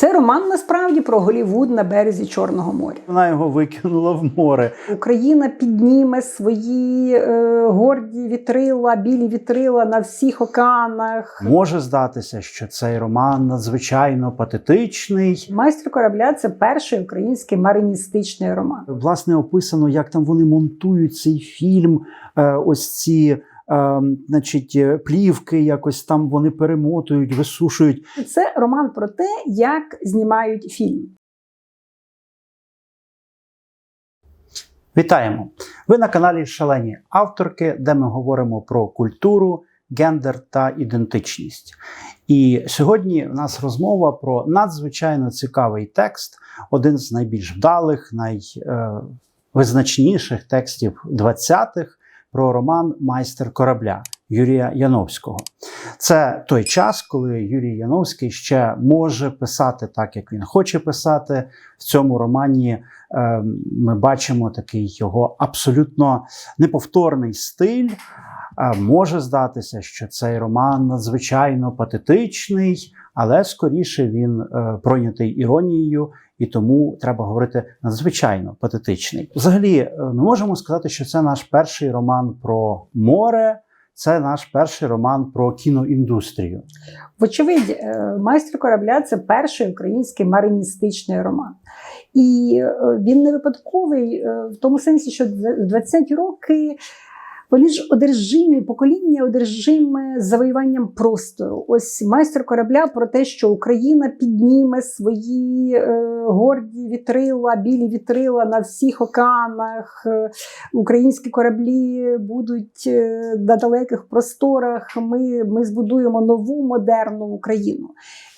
Це роман насправді про Голівуд на березі Чорного моря. Вона його викинула в море. Україна підніме свої е, горді вітрила, білі вітрила на всіх океанах. Може здатися, що цей роман надзвичайно патетичний. Майстер корабля це перший український мариністичний роман. Власне, описано, як там вони монтують цей фільм. Е, ось ці. Е, Значить, е, плівки якось там вони перемотують, висушують. Це роман про те, як знімають фільм. Вітаємо! Ви на каналі Шалені авторки, де ми говоримо про культуру, гендер та ідентичність. І сьогодні в нас розмова про надзвичайно цікавий текст, один з найбільш вдалих, найвизначніших текстів 20-х про роман Майстер корабля Юрія Яновського. Це той час, коли Юрій Яновський ще може писати так, як він хоче писати. В цьому романі е, ми бачимо такий його абсолютно неповторний стиль. Е, Може здатися, що цей роман надзвичайно патетичний, але скоріше він е, пройнятий іронією, і тому треба говорити надзвичайно патетичний. Взагалі, е, ми можемо сказати, що це наш перший роман про море, це наш перший роман про кіноіндустрію. Вочевидь, е, майстер корабля це перший український мариністичний роман. І е, він не випадковий в тому сенсі, що в 20-ті роки вони ж одержимі, покоління одержиме завоюванням простору. Ось майстер корабля про те, що Україна підніме свої е, горді вітрила, білі вітрила на всіх океанах. Е, Українські кораблі будуть е, на далеких просторах. Ми, ми збудуємо нову модерну Україну.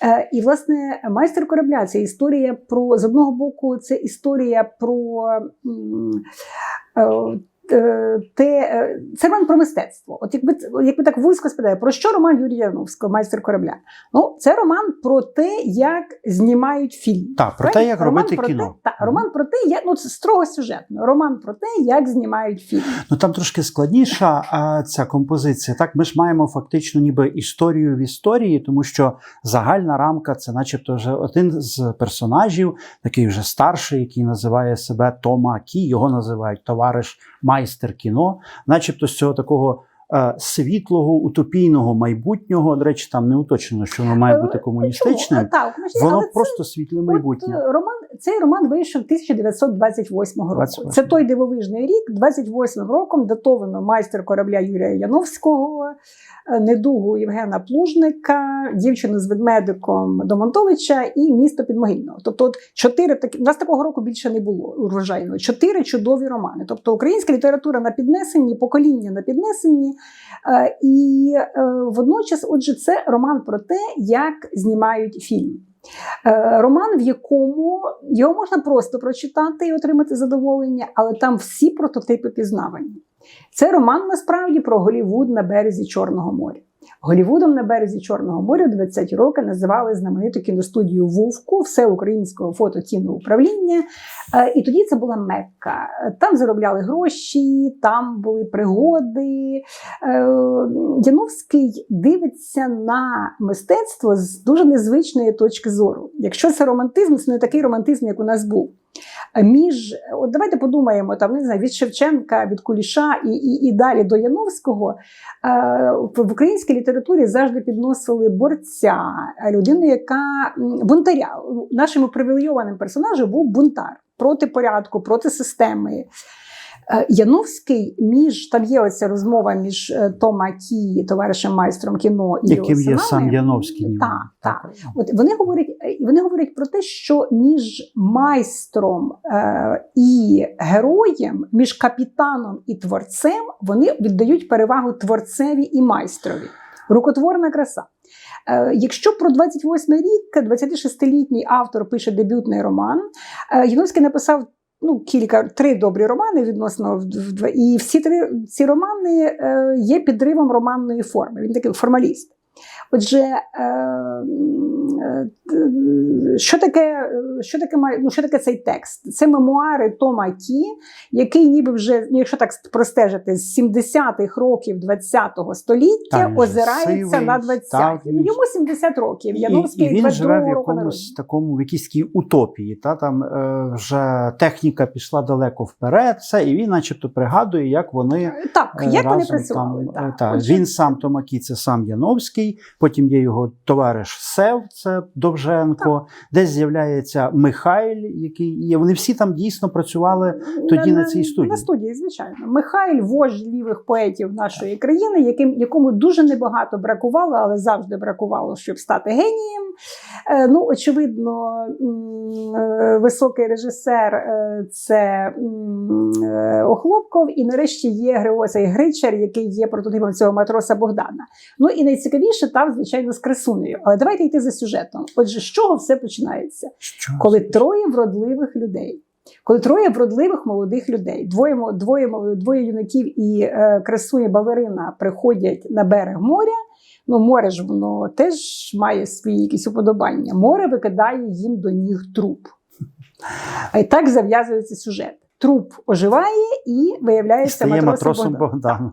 Е, І, власне, майстер корабля це історія про з одного боку, це історія про. е, Те, е, це роман про мистецтво. От якби, якби так вузько спитає, про що роман Юрія Яновського, майстер корабля? Ну, це роман про те, як знімають фільм. Так, про те, як роман робити про кіно. Те, та, роман про те, як ну це строго сюжетно. Роман про те, як знімають фільм. Ну там трошки складніша а, ця композиція. Так, ми ж маємо фактично ніби історію в історії, тому що загальна рамка це, начебто, вже один з персонажів, такий вже старший, який називає себе Тома Кі. Його називають товариш майстер кіно, начебто з цього такого. е, Світлого утопійного майбутнього, до речі, там не уточнено, що воно має бути комуністичним. Так, Воно але це просто світле майбутнє. От, е, роман, цей роман вийшов 1928 року. 28. Це той дивовижний рік. 28 роком датовано майстер корабля Юрія Яновського, е, недугу Євгена Плужника, дівчину з ведмедиком Домонтовича і місто Підмогильного. Тобто, от чотири такі у нас такого року більше не було урожайного. Чотири чудові романи. Тобто, українська література на піднесенні, покоління на піднесенні. Е, І е, водночас, отже, це роман про те, як знімають фільм. Е, Роман, в якому його можна просто прочитати і отримати задоволення, але там всі прототипи пізнавані. Це роман насправді про Голівуд на березі Чорного моря. Голівудом на березі Чорного моря в 20-ті роки називали знамениту кіностудію Вовку, все українського фотокіноуправління. Е, І тоді це була Мекка. Там заробляли гроші, там були пригоди. Е, Яновський дивиться на мистецтво з дуже незвичної точки зору. Якщо це романтизм, це не такий романтизм, як у нас був. Між от давайте подумаємо там не знаю, від Шевченка, від Куліша і, і, і далі до Яновського е, в українській літературі завжди підносили борця, людину, яка бунтаря. Нашим привілейованим персонажем був бунтар проти порядку, проти системи. Е, Яновський між там є оця розмова між е, Тома Кі, товаришем майстром кіно і Яким є сам Яновський. Так, так. От вони говорять, е, вони говорять про те, що між майстром е, і героєм, між капітаном і творцем, вони віддають перевагу творцеві і майстрові. Рукотворна краса. Е, Якщо про 28 рік 26-літній автор пише дебютний роман, е, Яновський написав ну, кілька три добрі романи відносно і всі три ці романи е, є підривом романної форми. Він такий формаліст. Отже, е, е, що таке, що таке, ну, що таке цей текст? Це мемуари Тома Кі, який ніби вже, ну, якщо так простежити, з 70-х років ХХ століття Та, він же озирається сивий, на 20-ті. так, Ну, він- Йому 70 років. Яновський і він живе в 22 року якомусь такому в якійсь такій утопії. Та там е, вже техніка пішла далеко вперед, все, і він, начебто, пригадує, як вони Так, е, як вони працювали? Там, так. та, Він сам Томакі, це сам Яновський, потім є його товариш Сев, це Довженко, десь з'являється Михайль, який є. Вони всі там дійсно працювали. тоді на цій студії. На студії, звичайно. Михайль вождь лівих поетів нашої країни, яким, якому дуже небагато бракувало, але завжди бракувало, щоб стати генієм. Е, ну, очевидно, е, високий режисер е, це е, Охлопков, і нарешті є Григорій Гричар, який є прототипом цього матроса Богдана. Ну і найцікавіше там, звичайно, з красунею. Але давайте йти за сюжетом. Отже, з чого все починається? Що? коли троє вродливих людей. Коли троє вродливих молодих людей, двоє, двоє, двоє юнаків і е, красуня балерина приходять на берег моря. Ну, море ж воно теж має свої якісь уподобання. Море викидає їм до ніг труп. А і так зав'язується сюжет. Труп оживає і виявляється стає матросом. Богданом.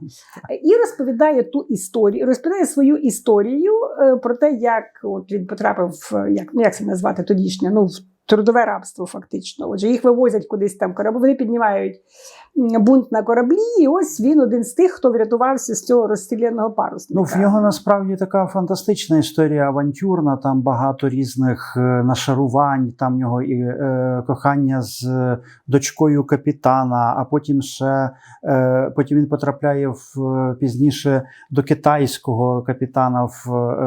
І розповідає ту історію, розповідає свою історію е, про те, як от він потрапив як, ну, як це назвати тодішнє, ну в трудове рабство, фактично. Отже, їх вивозять кудись там кораблі, вони піднімають бунт на кораблі, і ось він один з тих, хто врятувався з цього розстріляного парусника. Ну, в нього насправді така фантастична історія авантюрна, там багато різних е, нашарувань, там в нього і е, кохання з е, дочкою капітана, а потім ще е, потім він потрапляє в е, пізніше до китайського капітана в,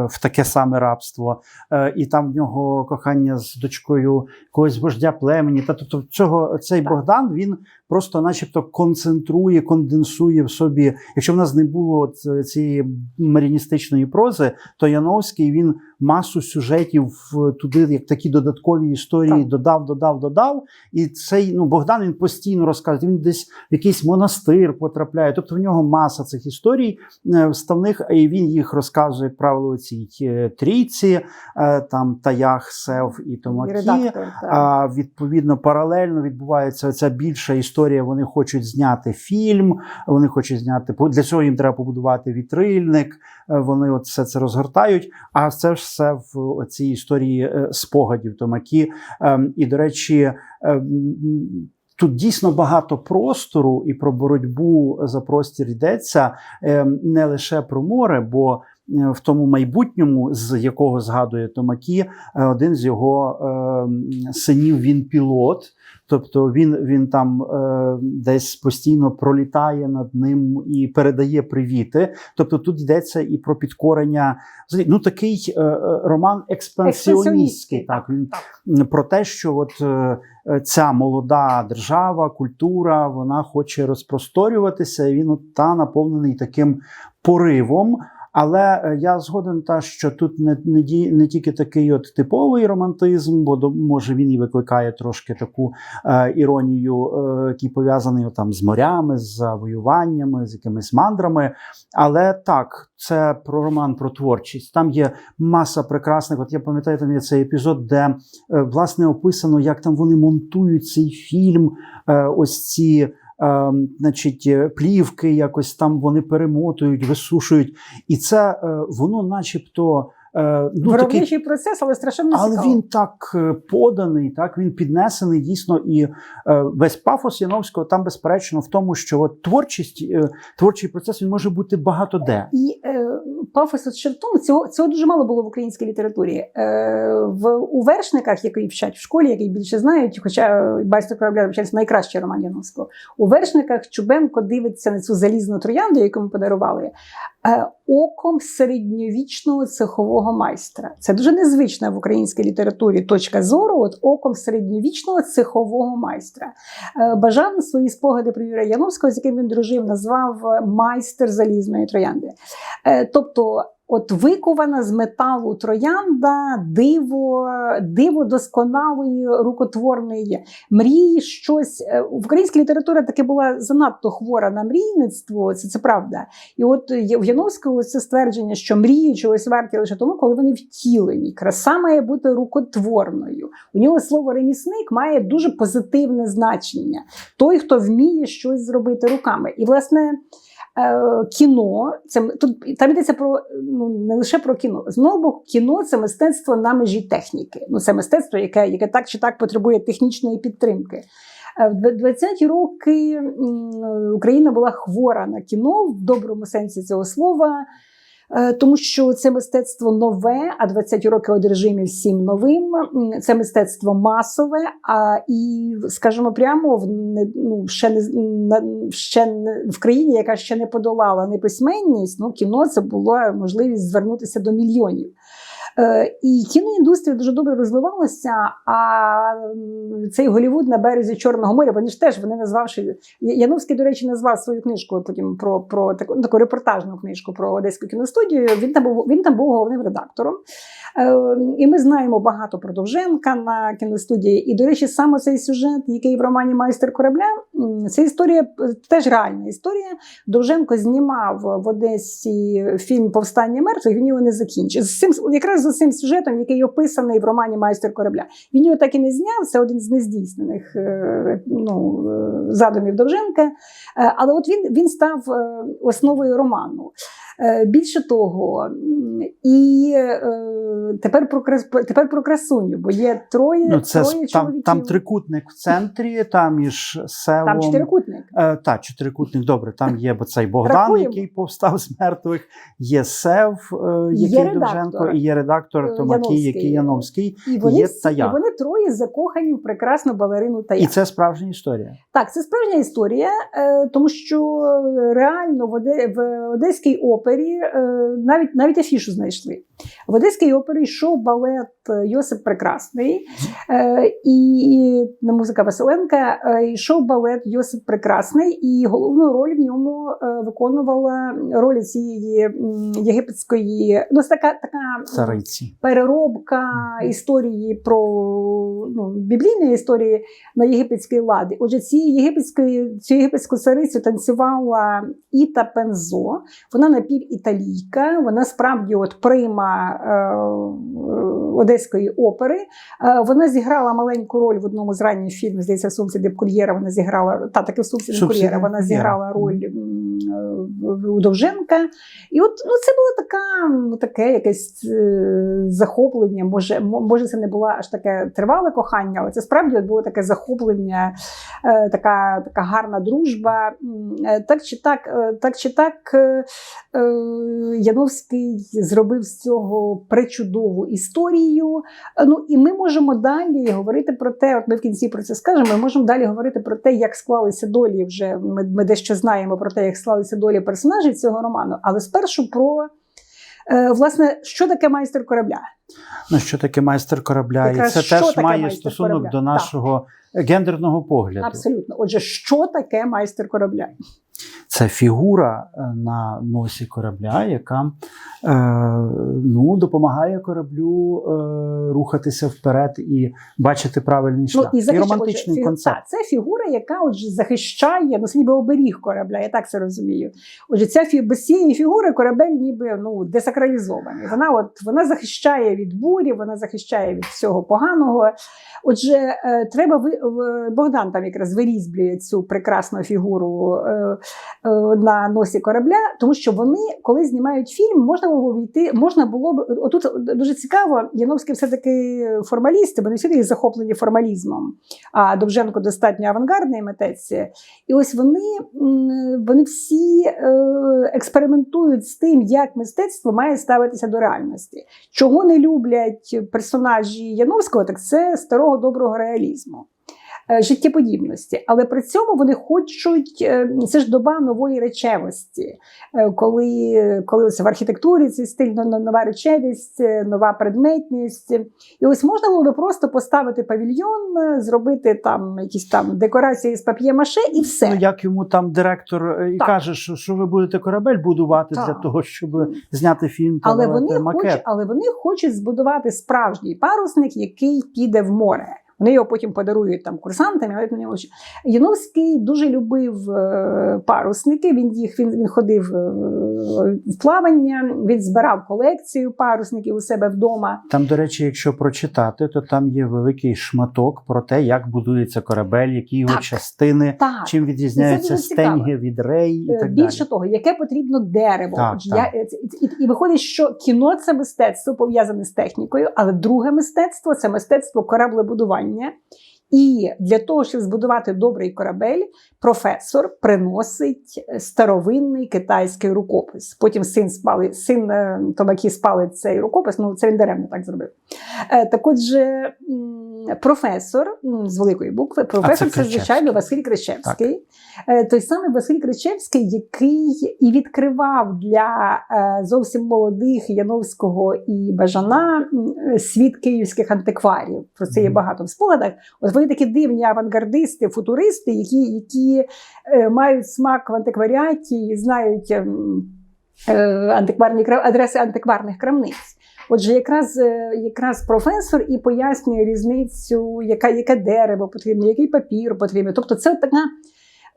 в таке саме рабство. Е, і там в нього кохання з дочкою якогось вождя племені. Та тобто цього цей Богдан він просто, начебто, концентрує, конденсує в собі. Якщо в нас не було цієї маріністичної прози, то Яновський він масу сюжетів туди, як такі додаткові історії, Так. додав, додав, додав. І цей ну Богдан він постійно розказує. Він десь в якийсь монастир потрапляє. Тобто в нього маса цих історій е, вставних, і він їх розказує, як правило, цій е, трійці, е, там Таях, Сев і І редактор, так. А відповідно, паралельно відбувається ця більша історія. Вони хочуть зняти фільм, вони хочуть зняти для цього їм треба побудувати вітрильник. е, Вони от все це розгортають. А це ж все в цій історії е, спогадів Томакі. Ем, І, до речі, ем, Тут дійсно багато простору і про боротьбу за простір йдеться ем, не лише про море, бо е, в тому майбутньому, з якого згадує Томакі, один з його синів він пілот. Тобто він, він там е, десь постійно пролітає над ним і передає привіти. Тобто тут йдеться і про підкорення. Ну такий е, е, роман експансіоністський. Так він так. про те, що от е, е, ця молода держава, культура, вона хоче розпросторюватися, і він от та наповнений таким поривом. Але е, я згоден, та що тут не, не, не тільки такий от типовий романтизм, бо до- може він і викликає трошки таку е, іронію, е, який пов'язаний там з морями, з завоюваннями, з якимись мандрами. Але так, це про роман про творчість. Там є маса прекрасних. От я пам'ятаю, там є цей епізод, де е, власне описано, як там вони монтують цей фільм. Е, ось ці. Е, Значить, е, плівки якось там вони перемотують, висушують, і це е, воно, начебто, ну такий процес, але страшенно але цікаво. він так поданий, так він піднесений дійсно, і е, весь пафос Яновського там безперечно в тому, що от творчість, е, творчий процес він може бути багато де. І е, з тому, цього, цього дуже мало було в українській літературі. Е, в, у вершниках, які вчать в школі, які більше знають, хоча майстер корабля вчається найкращий роман Яновського. У вершниках Чубенко дивиться на цю залізну троянду, яку ми подарували, оком середньовічного цехового майстра. Це дуже незвична в українській літературі точка зору, от оком середньовічного цехового майстра. Е, Бажан свої спогади про Юрія Яновського, з яким він дружив, назвав е, майстер залізної троянди. Е, Тобто, от викована з металу троянда, диво, диво досконалої рукотворної мрії. Щось Е, українська література таки була занадто хвора на мрійництво. Це, це правда. І от в Яновського це ствердження, що мрії чогось варті лише тому, коли вони втілені. Краса має бути рукотворною. У нього слово ремісник має дуже позитивне значення. Той, хто вміє щось зробити руками. І, власне, кіно, це тут там йдеться про ну не лише про кіно. Знову кіно це мистецтво на межі техніки. Ну це мистецтво, яке, яке так чи так потребує технічної підтримки. Е, В 20-ті роки Україна була хвора на кіно в доброму сенсі цього слова. Е, Тому що це мистецтво нове, а 20 років од режимів всім новим. Це мистецтво масове. А і скажімо прямо в ну ще не ще не в країні, яка ще не подолала неписьменність. Ну кіно це була можливість звернутися до мільйонів. Е, І кіноіндустрія дуже добре розвивалася. А цей Голівуд на березі Чорного моря, вони ж теж вони назвавши Яновський, до речі, назвав свою книжку потім про, про таку, таку репортажну книжку про одеську кіностудію. Він там був він там був головним редактором. Е, і ми знаємо багато про Довженка на кіностудії. І, до речі, саме цей сюжет, який в романі Майстер корабля, це історія е, теж реальна історія. Довженко знімав в Одесі фільм Повстання мертвих. Він його не закінчив. З цим якраз за цим сюжетом, який описаний в романі Майстер корабля. Він його так і не зняв. Це один з нездійснених е, ну, е, задумів Довженка. Але от він, він став основою роману. Е, Більше того, і е, тепер про крас- тепер про красуню, бо є троє, Ну, це троє там, чоловіків. там трикутник в центрі, там між севом. Там чотирикутник. Е, так, чотирикутник, добре. Там є бо цей Богдан, Рахуємо. який повстав з мертвих, є Сев, е, який редактор. Довженко, і є редактор Е, Томакій, який Яновський. І вони, Є Таян. і вони троє закохані в прекрасну балерину Таян. І це справжня історія. Так, це справжня історія, е, тому що реально в, Оде, в Одеській опері е, навіть навіть афішу знайшли. В Одеській опері йшов балет е, Йосип Прекрасний е, і на музика Василенка е, йшов балет Йосип Прекрасний, і головну роль в ньому виконувала роль цієї єгипетської, ну така така Цариці. переробка історії про ну, біблійної історії на єгипетській ладі. Отже, ці єгипетської, цю єгипетську царицю танцювала Іта Пензо. Вона напівіталійка, вона справді от прима е, одеської опери. Е, вона зіграла маленьку роль в одному з ранніх фільмів, здається, сумці Депкур'єра. Вона зіграла та таки в сумці «Сумці Депкур'єра. Вона зіграла роль е, у. І от ну, це було така, таке якесь е, захоплення. Може, може, це не було аж таке тривале кохання, але це справді було таке захоплення, е, така, така гарна дружба. Е, Так чи так, так чи так, Яновський зробив з цього пречудову історію. Ну і ми можемо далі говорити про те, от ми в кінці про це скажемо. Ми можемо далі говорити про те, як склалися долі. Вже ми, ми дещо знаємо про те, як склалися долі персонажів цього роману. Але спершу про е, власне, що таке майстер корабля? Ну, що таке майстер корабля? Якраз і це що теж таке має стосунок корабля? до Так. нашого гендерного погляду. Абсолютно. Отже, що таке майстер корабля? Це фігура е, на носі корабля, яка е, ну, допомагає кораблю е, рухатися вперед і бачити правильний шлях. Ну, і, і романтичний отже, концепт. Так, це фігура, яка отже, захищає, ну, ніби оберіг корабля, я так це розумію. Отже, ця фі... без цієї фігури корабель ніби ну, десакралізований. Вона, от, вона захищає від бурі, вона захищає від всього поганого. Отже, е, треба ви... Богдан там якраз вирізблює цю прекрасну фігуру е, е, на носі корабля, тому що вони, коли знімають фільм, можна було війти, можна було б отут дуже цікаво. Яновський все-таки формалісти, бо не всюди захоплені формалізмом. А Довженко достатньо авангардний митець. І ось вони, вони всі е, експериментують з тим, як мистецтво має ставитися до реальності. Чого не люблять персонажі Яновського, так це старого доброго реалізму. Е, життєподібності. Але при цьому вони хочуть е, це ж доба нової речевості, Е, коли, коли ось в архітектурі цей стиль но- но- нова речевість, нова предметність. І ось можна було би просто поставити павільйон, зробити там якісь там декорації з пап'є-маше і все. Ну, як йому там директор і Так. каже, що, що ви будете корабель будувати Так. для того, щоб зняти фільм та Але вони, макет. хочуть, але вони хочуть збудувати справжній парусник, який піде в море. Вони його потім подарують там курсантам. не очі. Яновський дуже любив е, парусники. Він їх він, він ходив е, в плавання, він збирав колекцію парусників у себе вдома. Там, до речі, якщо прочитати, то там є великий шматок про те, як будується корабель, які його Так. частини, Так. чим відрізняються стенги від рей і Е, так Більше далі. того, яке потрібно дерево. Так, Отже, так. Я, е, і, і виходить, що кіно це мистецтво пов'язане з технікою, але друге мистецтво це мистецтво кораблебудування. fajnie. І для того, щоб збудувати добрий корабель, професор приносить старовинний китайський рукопис. Потім син спали, син е, Томакі спалить цей рукопис. Ну це він даремно так зробив. Е, Так, отже, професор з великої букви, професор це, Кричевський. звичайно Василь Кричевський. Е, Той самий Василь Кричевський, який і відкривав для е, зовсім молодих Яновського і Бажана е, світ київських антикварів. Про це є багато в спогадах. От вони такі дивні авангардисти, футуристи, які, які е, мають смак в антикваріаті і знають ем, е, антикварні адреси антикварних крамниць. Отже, якраз, е, якраз професор і пояснює різницю, яка, яке дерево потрібне, який папір потрібен. Тобто, це така.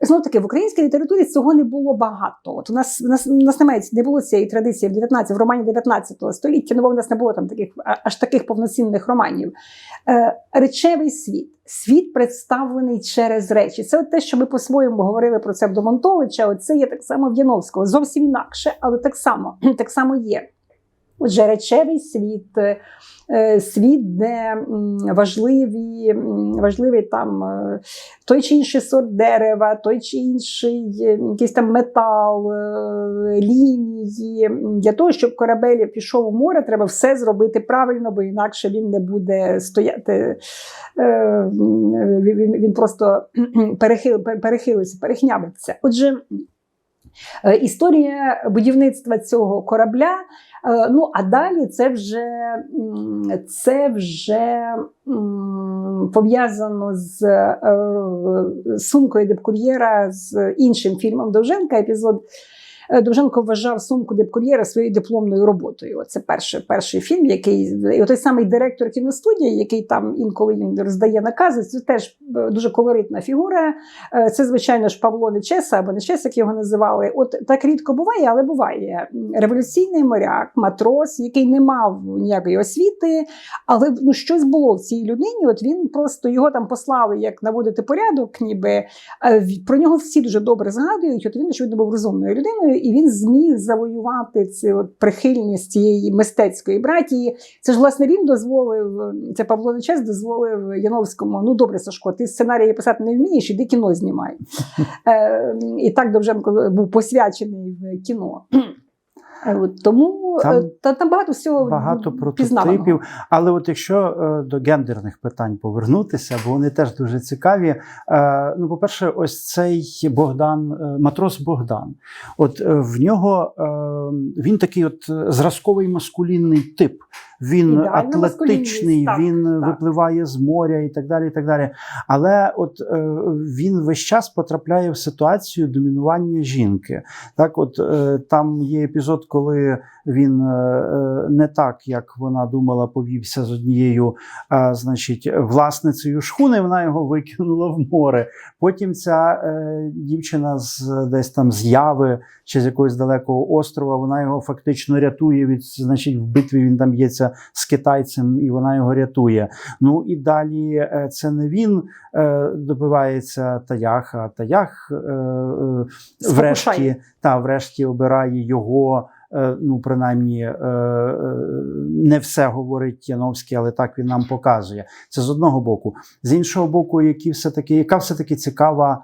Знову таки, в українській літературі цього не було багато. От у нас, у нас, у нас немає не було цієї традиції в 19, в романі 19 століття. Ну, бо в нас не було там таких аж таких повноцінних романів. Е, речевий світ. Світ представлений через речі. Це от те, що ми по-своєму говорили про це в Домонтовича. Це є так само в Яновського. Зовсім інакше, але так само, так само є. Отже, речевий світ, е, світ, де важливі, важливий там е, той чи інший сорт дерева, той чи інший е, якийсь там метал, лінії. Для того, щоб корабель пішов у море, треба все зробити правильно, бо інакше він не буде стояти. Він, просто перехил, перехилився, перехнябиться. Отже, історія будівництва цього корабля. Е, Ну, а далі це вже, це вже пов'язано з е, сумкою Депкур'єра з іншим фільмом Довженка. Епізод е, Довженко вважав сумку Депкур'єра своєю дипломною роботою. Це перший, перший фільм, який і той самий директор кіностудії, який там інколи він роздає накази. Це теж е, дуже колоритна фігура. Е, Це, звичайно ж, Павло Нечеса або Нечес, як його називали. От так рідко буває, але буває. Революційний моряк, матрос, який не мав ніякої освіти, але ну, щось було в цій людині. От він просто його там послали як наводити порядок, ніби Е, про нього всі дуже добре згадують. От він, очевидно, був розумною людиною, і він зміг завоювати цю от прихильність цієї мистецької братії. Це ж власне він дозволив. Це Павло Нечес дозволив Яновському. Ну добре, Сашко, ти сценарії писати не вмієш, іди кіно знімай. Е, і так Довженко був посвячений в кіно. Е, тому Там е, та, там багато всього Багато прототипів. Але от якщо е, до гендерних питань повернутися, бо вони теж дуже цікаві. Ну, по-перше, ось цей Богдан, матрос Богдан. От в нього він такий от зразковий маскулінний тип. Він Ідеально атлетичний, так, він так. випливає з моря і так далі. І так далі. Але от е, він весь час потрапляє в ситуацію домінування жінки. Так, от е, там є епізод, коли він е, е, не так, як вона думала, повівся з однією, е, значить, власницею шхуни. Вона його викинула в море. Потім ця е, дівчина з десь там з Яви чи з якогось далекого острова, вона його фактично рятує від, значить, в битві він там б'ється з китайцем, і вона його рятує. Ну і далі е, це не він е, добивається Таях, а Таях е, е, врешті, та, врешті обирає його. е, Ну, принаймні, е, е, не все говорить Яновський, але так він нам показує. Це з одного боку. З іншого боку, які все таки, яка все таки цікава е,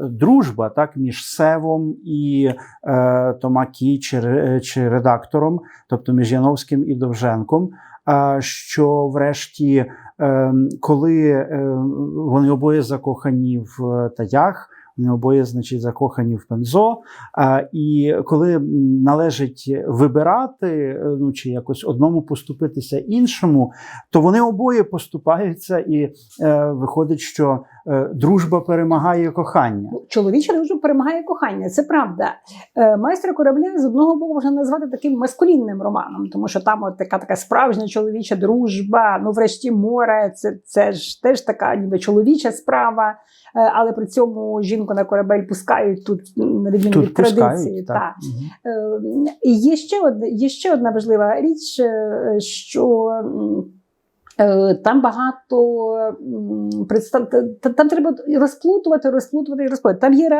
дружба так, між Севом і е, Томакі чи, чи редактором, тобто між Яновським і Довженком. е, що врешті, е, коли е, вони обоє закохані в е, таях. Вони обоє, значить, закохані в Пензо. І коли належить вибирати, е, ну чи якось одному поступитися іншому, то вони обоє поступаються, і е, виходить, що е, дружба перемагає кохання. Ну, Чоловіча дружба перемагає кохання, це правда. Е, Майстер корабля з одного боку можна назвати таким маскулінним романом, тому що там от така така справжня чоловіча дружба. Ну, врешті море, це, це ж теж така ніби чоловіча справа. Е, Але при цьому жінку на корабель пускають тут на відміну від традиції. так. та. Мгм. Е, І є ще одна, є ще одна важлива річ, е, що е, там багато представ... та- та- там треба розплутувати, розплутувати і розплутувати. Там є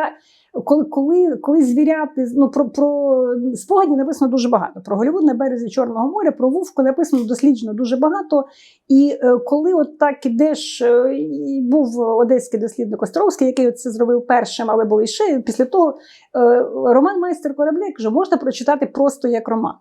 коли, коли, коли звіряти ну, про, про спогадів написано дуже багато. Про Голівуд на березі Чорного моря, про Вовку написано досліджено дуже багато. І е, коли от так ідеш, е, і був одеський дослідник Островський, який це зробив першим, але були ще після того е, роман Майстер корабля я кажу, можна прочитати просто як роман.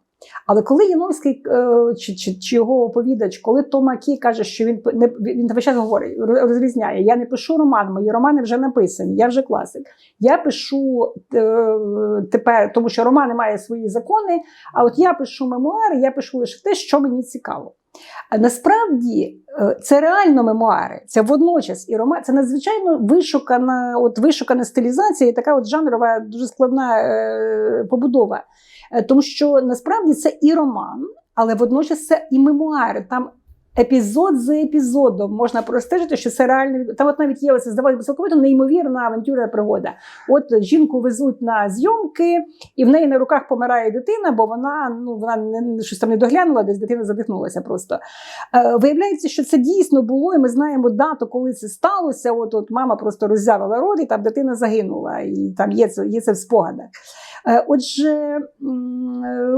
Але коли Яновський е, чи, чи, чи його оповідач, коли Тома Кі каже, що він не він весь час говорить, розрізняє: я не пишу роман, мої романи вже написані, я вже класик. Я пишу е, тепер, тому що романи мають свої закони. А от я пишу мемуари, я пишу лише те, що мені цікаво. Насправді е, це реально мемуари, це водночас і роман. Це надзвичайно вишукана, от вишукана стилізація, і така от жанрова, дуже складна побудова. Е, Тому що насправді це і роман, але водночас це і мемуари. Там епізод за епізодом можна простежити, що це реально. Там от навіть є оце здавалося цілковито неймовірна авантюра пригода. От жінку везуть на зйомки, і в неї на руках помирає дитина, бо вона ну вона не щось там не доглянула, десь дитина задихнулася просто. Е, виявляється, що це дійсно було, і ми знаємо дату, коли це сталося. От от мама просто роззявила рот, і там дитина загинула, і там є це, є це в спогадах. Е, Отже, е,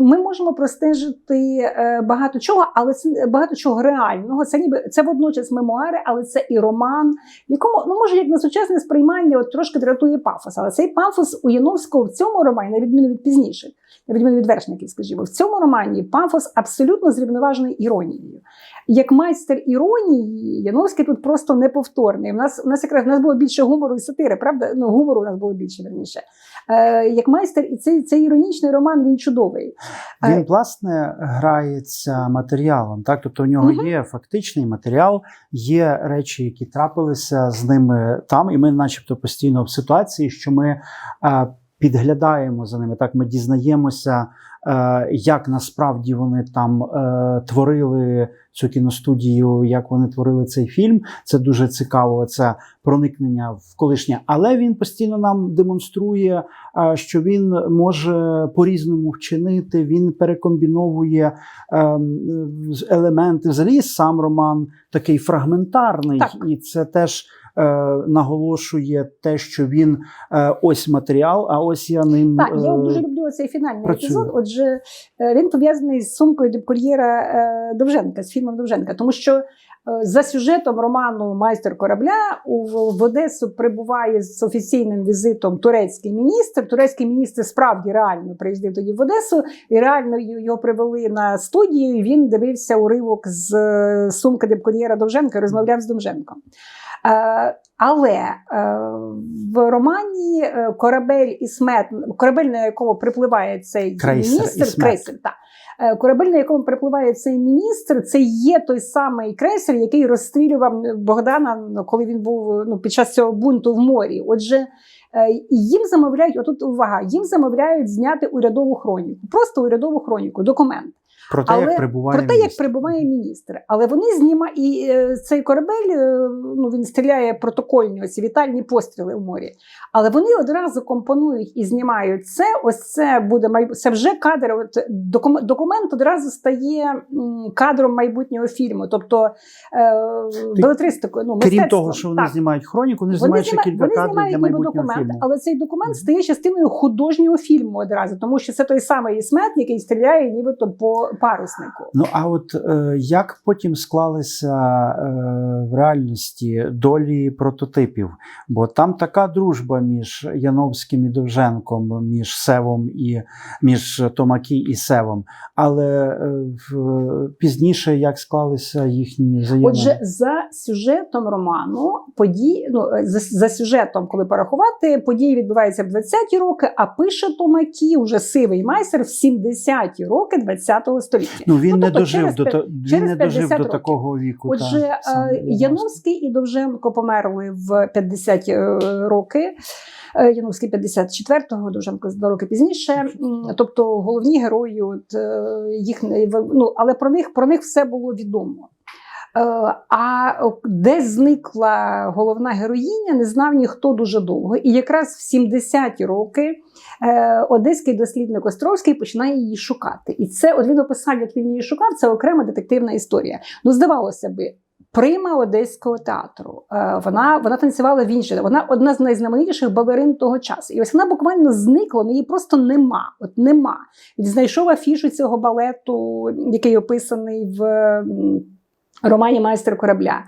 ми можемо простежити е, багато чого, але це багато чого реального. Це ніби це водночас мемуари, але це і роман, якому ну може як на сучасне сприймання, от трошки дратує пафос. Але цей пафос у Яновського в цьому романі, на відміну від пізніших, на відміну від вершників, скажімо, в цьому романі пафос абсолютно зрівноважений іронією. Як майстер іронії, Яновський тут просто неповторний. У нас у нас якраз у нас було більше гумору і сатири, правда? Ну гумору у нас було більше верніше. Е, як майстер, і цей, цей іронічний роман він чудовий. Е, Він власне грається матеріалом, так тобто у нього Мгм. є фактичний матеріал, є речі, які трапилися з ними там, і ми, начебто, постійно в ситуації, що ми е, підглядаємо за ними. Так, ми дізнаємося, е, як насправді вони там е, творили цю кіностудію, як вони творили цей фільм. Це дуже цікаво. Це проникнення в колишнє, але він постійно нам демонструє що він може по-різному вчинити, він перекомбіновує ем, елементи. Взагалі сам роман такий фрагментарний, Так. і це теж е, наголошує те, що він е, ось матеріал, а ось я ним. Так, я е, дуже люблю цей фінальний працюю. епізод. Отже, е, він пов'язаний з сумкою дипкур'єра е, Довженка, з фільмом Довженка, тому що е, за сюжетом роману Майстер корабля у в- Одесу прибуває з офіційним візитом турецький міністр. Турецький міністр справді реально приїздив тоді в Одесу, і реально його привели на студію. і Він дивився уривок з е, сумки дипкур'єра Довженка, і розмовляв з Довженком. Е, Але е, в романі е, корабель і смет, корабель, на якому припливає цей Крейсер міністр, крейсер, так. Корабель, на якому припливає цей міністр, це є той самий крейсер, який розстрілював Богдана, ну, коли він був ну, під час цього бунту в морі. Отже, і їм замовляють, отут увага, їм замовляють зняти урядову хроніку, просто урядову хроніку, документ про те, але як прибуває про те, як прибуває міністр. Але вони знімають і е, цей корабель, е, ну він стріляє протокольні оці вітальні постріли в морі. Але вони одразу компонують і знімають це. Ось це буде майбу... це вже кадр. От докум- документ одразу стає м, кадром майбутнього фільму, тобто е, Ти- белетристикою. Ну, Крім того, що вони Так. знімають хроніку, вони, Вони знімають ще кілька вони кадрів для майбутнього документ, фільму. але цей документ стає частиною художнього фільму одразу, тому що це той самий Ісмет, який стріляє нібито по, паруснику. Ну а от е, як потім склалися е, в реальності долі прототипів? Бо там така дружба між Яновським і Довженком, між Севом і між Томакі і Севом. Але е, в, пізніше як склалися їхні взаємини? Отже, за сюжетом роману події, ну за, за сюжетом, коли порахувати, події відбуваються в 20-ті роки, а пише Томакі, уже сивий майстер в 70-ті роки 20-го століття. ну він ну, не тобто дожив через до він через не дожив 50 до такого віку. Отже, та, е, Яновський і Довженко померли в 50 е, роки. Е, Яновський 54-го, Довженко два роки пізніше. Тобто головні герої, от, їх не- ну, але про них, про них все було відомо. А де зникла головна героїня, не знав ніхто дуже довго. І якраз в 70-ті роки одеський дослідник Островський починає її шукати. І це от він описав, як він її шукав. Це окрема детективна історія. Ну, здавалося би. Прима одеського театру. Е, Вона, вона танцювала в іншій. Вона одна з найзнаменитіших балерин того часу. І ось вона буквально зникла, ну її просто нема. От нема. Він знайшов афішу цього балету, який описаний в романі Майстер корабля.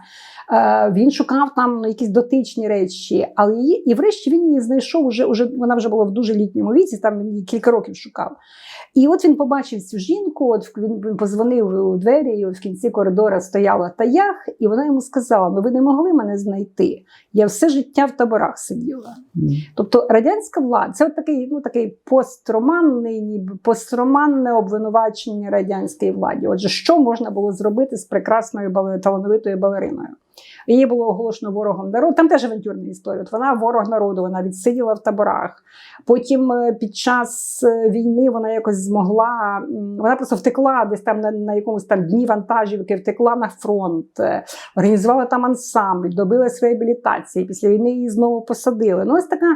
Е, Він шукав там якісь дотичні речі, але її, і врешті він її знайшов уже, уже вона вже була в дуже літньому віці, там він її кілька років шукав. І от він побачив цю жінку, от він, позвонив у двері, і от в кінці коридора стояла таях, і вона йому сказала: Ну ви не могли мене знайти. Я все життя в таборах сиділа. Тобто радянська влада це от такий, ну такий построманний, ніби построманне обвинувачення радянській владі. Отже, що можна було зробити з прекрасною талановитою балериною? Її було оголошено ворогом народу. Там теж авантюрна історія. От вона ворог народу, вона відсиділа в таборах. Потім е, під час е, війни вона якось змогла. Вона просто втекла десь там на, на якомусь там дні вантажівки, втекла на фронт, е, організувала там ансамбль, добилась реабілітації. Після війни її знову посадили. Ну, ось така.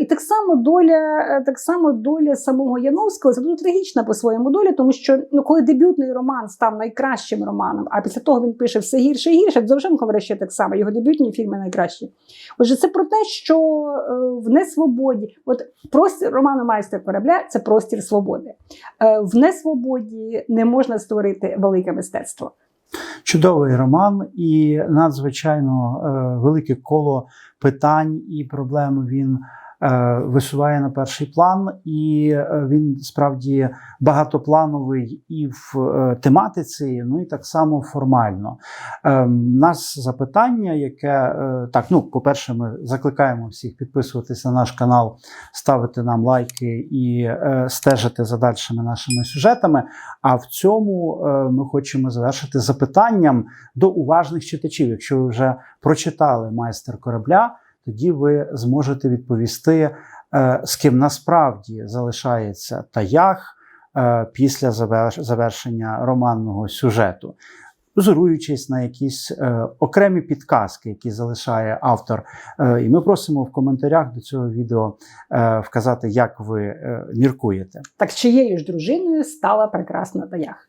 І так само доля, так само доля самого Яновського це дуже трагічна по своєму долі, тому що ну, коли дебютний роман став найкращим романом, а після того він пише все гірше і гірше, Довженко врешті так само, його дебютні фільми найкращі. Отже, це про те, що е, в несвободі, от простір роману майстер корабля це простір свободи. Е, В несвободі не можна створити велике мистецтво. Чудовий роман і надзвичайно е, велике коло питань і проблем він висуває на перший план, і е, він справді багатоплановий і в е, тематиці, ну і так само формально. Е, у нас запитання, яке е, так, ну, по-перше, ми закликаємо всіх підписуватися на наш канал, ставити нам лайки і е, стежити за дальшими нашими сюжетами. А в цьому е, ми хочемо завершити запитанням до уважних читачів. Якщо ви вже прочитали майстер корабля, тоді ви зможете відповісти, е, з ким насправді залишається таях е, після завер- завершення романного сюжету. Зоруючись на якісь е, окремі підказки, які залишає автор. І ми просимо в коментарях до цього відео вказати, як ви міркуєте. Так чиєю ж дружиною стала прекрасна таях?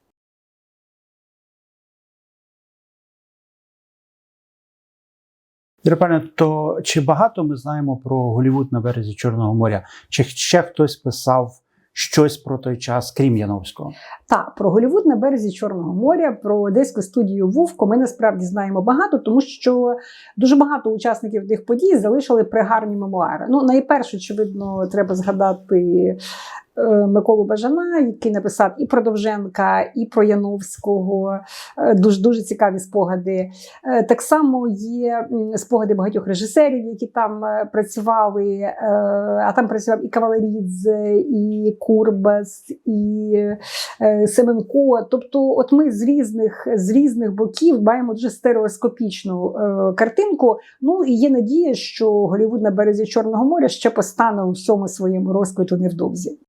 Павлівна, то чи багато ми знаємо про Голівуд на березі Чорного моря? Чи ще хтось писав щось про той час, крім Яновського? Так, про Голівуд на березі Чорного моря, про одеську студію Вувко ми насправді знаємо багато, тому що дуже багато учасників тих подій залишили пригарні мемуари. Ну, найперше, очевидно, треба згадати Миколу Бажана, який написав і про Довженка, і про Яновського. Е, Дуже дуже цікаві спогади. Е, Так само є спогади багатьох режисерів, які там е, працювали. е, А там працював і Кавалерідзе, і Курбас, і е, Семенко. Тобто, от ми з різних з різних боків маємо дуже стереоскопічну е, картинку. Ну і є надія, що Голівуд на березі Чорного моря ще постане у всьому своєму розквиту невдовзі.